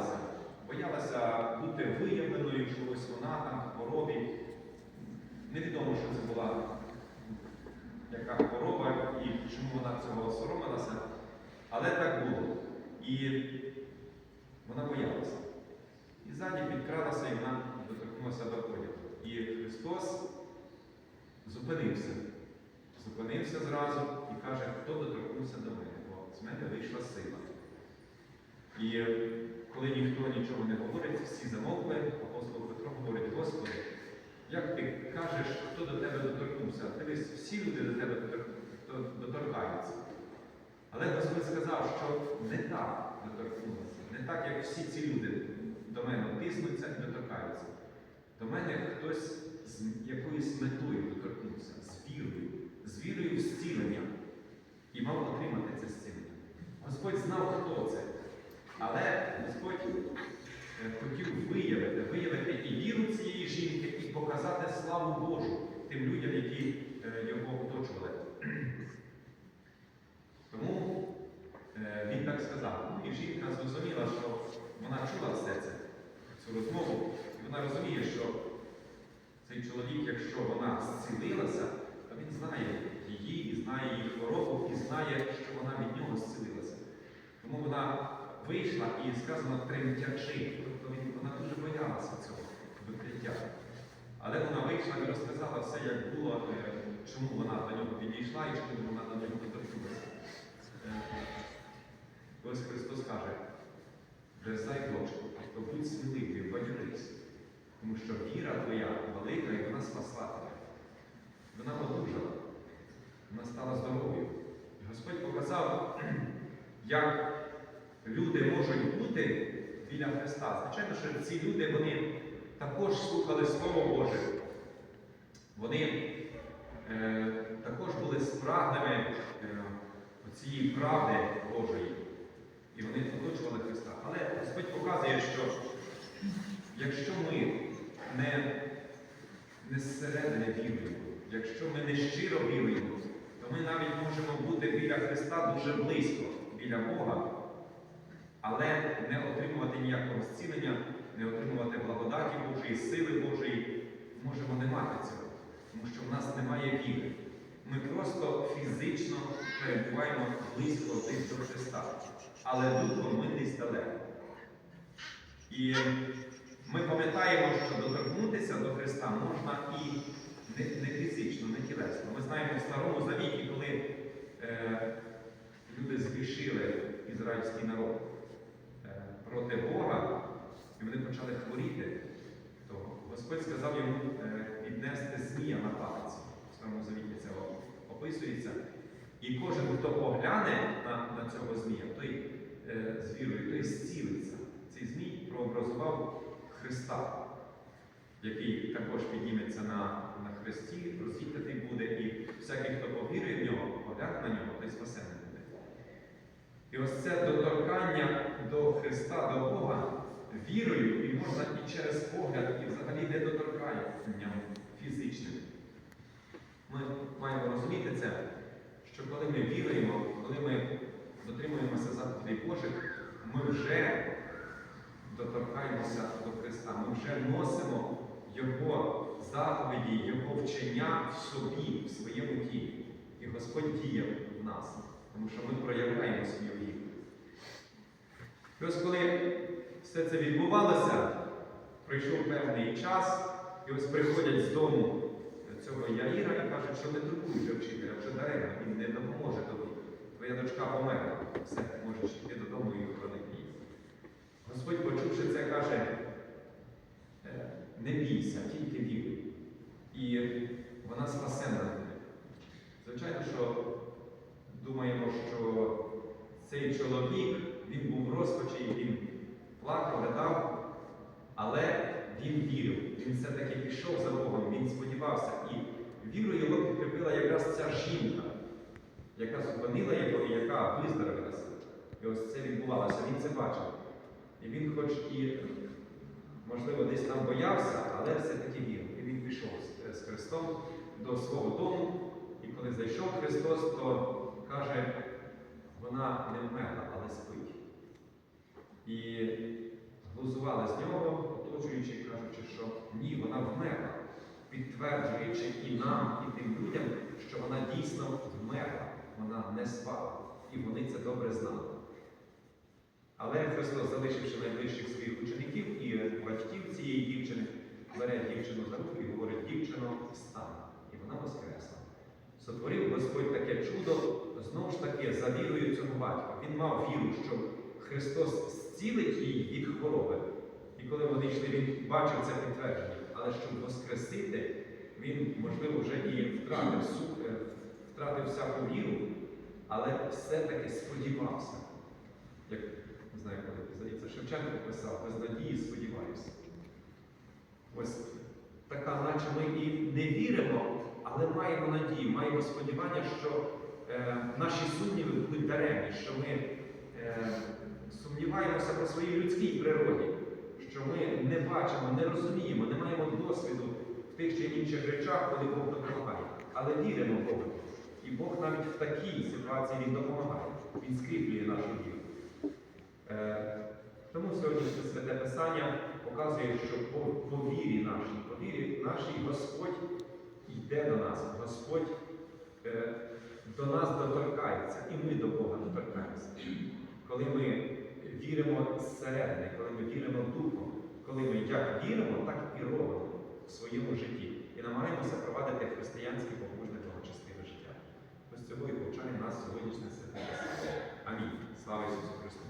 боялася. Боялася бути виявленою, що ось вона там в хворобі. Невідомо, що це була яка хвороба і чому вона цього соромилася. Але так було. І вона боялася. І ззаді підкралася і вона доторкнулася до одягу. І Христос зупинився. Зупинився зразу і каже, хто доторкнувся до мене, бо з мене вийшла сила. І коли ніхто нічого не говорить, всі замовкли, апостол Петро говорить, Господи, як ти кажеш, хто до тебе доторкнувся? Дивись, всі люди до тебе доторкаються. Але Господь сказав, що не так доторкнулися, не так, як всі ці люди до мене тиснуться і доторкаються. До мене хтось з якоюсь метою доторкнувся, з вірою, з вірою в зцілення. І мав отримати це зцілення. Господь знав, хто це. Але Господь е, хотів виявити, виявити і віру цієї жінки, і показати славу Божу тим людям, які е, його оточували. Тому е, він так сказав. Ну і жінка зрозуміла, що вона чула все це, цю розмову, і вона розуміє, що цей чоловік, якщо вона зцілилася, то він знає її, і знає її хворобу, і знає, що вона від нього зцілилася. Тому вона вийшла і сказано тремтячи. Тобто вона дуже боялася цього викриття. Але вона вийшла і розказала все, як було, е, чому вона до нього підійшла і чому вона до нього доторкнулася. Е, Ось Христос каже, Березай дочку, тобто будь сміливий, бадьорись, тому що віра твоя велика і вона спасла тебе. Вона одужала, вона стала здоровою. І Господь показав, як люди можуть бути біля Христа. Звичайно, що ці люди вони також слухали Слово Боже. Вони е, також були спраглими е, цієї правди Божої. І вони оточували Христа. Але Господь показує, що якщо ми не, не зсередини віруємо, якщо ми не щиро віруємо, то ми навіть можемо бути біля Христа дуже близько, біля Бога, але не отримувати ніякого зцілення, благодаті сили Божої. Можемо не мати цього, тому що в нас немає віри. Ми просто фізично перебуваємо близько десь до Христа, але духом ми десь далеко. І ми пам'ятаємо, що доторкнутися до Христа можна і не, не фізично, не тілесно. Ми знаємо в Старому Завіті, коли е, люди згрішили ізраїльський народ е, проти Бога, і вони почали хворіти, Господь сказав йому е, піднести змія на палиці. В Старому Завіті це описується. І кожен, хто погляне на, на цього змія, той е, з вірою, той зцілиться. Цей змій прообразував Христа, який також підніметься на, на хресті, розіп'ятий буде, і всякий, хто повірить в нього, погляне на нього, той спасений буде. І ось це доторкання до Христа, до Бога вірою, і можна і через погляд, і взагалі не доторканням фізичним. Ми маємо розуміти це, що коли ми віруємо, коли ми дотримуємося заповідей Божих, ми вже доторкаємося до Христа, ми вже носимо Його заповіді, Його вчення в собі, в своєму тілі. І Господь діє в нас, тому що ми проявляємо свою віру. І коли все це відбувалося, пройшов певний час, і ось приходять з дому цього Яїра і кажуть, що не вже вчителя, вже даремно, він не допоможе тобі. Твоя дочка померла, все, можеш йти додому і охоронити її. Господь, почувши це, каже, «Е, не бійся, тільки віруй. І вона спасена буде. Звичайно, що думаємо, що цей чоловік, він був в розпачі, він плакав, ридав, але він вірив. Він все-таки пішов за Богом, він сподівався. І віру його підкріпила якраз ця жінка, яка зупинила його і яка виздоровилася. І ось це відбувалося, він це бачив. І він хоч і, можливо, десь там боявся, але все-таки вірив. І він пішов з- з Христом до свого дому. І коли зайшов Христос, то каже, вона не вмерла, але спить. І глузували з нього, оточуючи, кажучи, що ні, вона вмерла, підтверджуючи і нам, і тим людям, що вона дійсно вмерла, вона не спала. І вони це добре знали. Але Христос, залишивши найближчих своїх учеників і батьків цієї дівчини, бере дівчину за руку і говорить, дівчино, встань. І вона воскресла. Сотворив Господь таке чудо, знову ж таки, за вірою цього батька. Він мав віру, що Христос зцілить її від хвороби. І коли вони йшли, він бачив це підтвердження. Але щоб воскресити, він, можливо, вже і втратив, е, втратив всяку віру, але все-таки сподівався. Як не знаю, коли здається, Шевченко писав, без надії сподіваюся. Ось така, наче ми і не віримо, але маємо надію, маємо сподівання, що е, наші сумніви будуть даремні, що ми е, сумніваємося про своїй людській природі, що ми не бачимо, не розуміємо, не маємо досвіду в тих чи інших речах, коли Бог допомагає. Але віримо Богу. І Бог навіть в такій ситуації Він допомагає, Він скріплює нашу віру. Е, Тому сьогоднішнє святе Писання показує, що по, по вірі нашій, по вірі нашій Господь йде до нас, Господь е, до нас доторкається, і ми до Бога доторкаємося. Коли ми віримо зсередини, коли ми віримо Духом, коли ми як віримо, так і робимо в своєму житті і намагаємося провадити християнське побужне благочестиве життя. Ось цього і повчає нас сьогоднішнє святе Амінь. Слава Ісусу Христу!